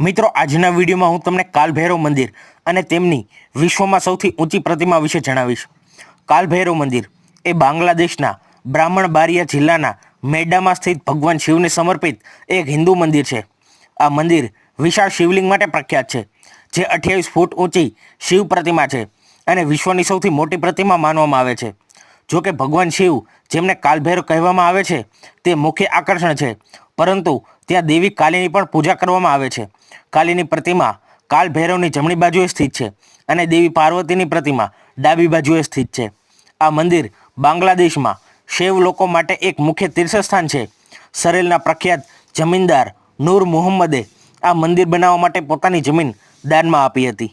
મિત્રો, આજના વિડીયોમાં હું તમને કાલભૈરવ મંદિર અને તેમની વિશ્વમાં સૌથી ઊંચી પ્રતિમા વિશે જણાવીશ. કાલભૈરવ મંદિર એ બાંગ્લાદેશના બ્રાહ્મણ બારિયા જિલ્લાના મેડામાં સ્થિત ભગવાન શિવને સમર્પિત એક હિન્દુ મંદિર છે. આ મંદિર વિશાળ શિવલિંગ માટે પ્રખ્યાત છે, જે અઠ્યાવીસ ફૂટ ઊંચી શિવ પ્રતિમા છે અને વિશ્વની સૌથી મોટી પ્રતિમા માનવામાં આવે છે. જો કે ભગવાન શિવ જેમને કાલભૈરવ કહેવામાં આવે છે, તે મુખ્ય આકર્ષણ છે. પરંતુ ત્યાં દેવી કાલીની પણ પૂજા કરવામાં આવે છે. કાલીની પ્રતિમા કાલભૈરવની જમણી બાજુએ સ્થિત છે અને દેવી પાર્વતીની પ્રતિમા ડાબી બાજુએ સ્થિત છે. આ મંદિર બાંગ્લાદેશમાં શૈવ લોકો માટે એક મુખ્ય તીર્થસ્થાન છે. સરેલના પ્રખ્યાત જમીનદાર નૂર મુહમ્મદે આ મંદિર બનાવવા માટે પોતાની જમીન દાનમાં આપી હતી.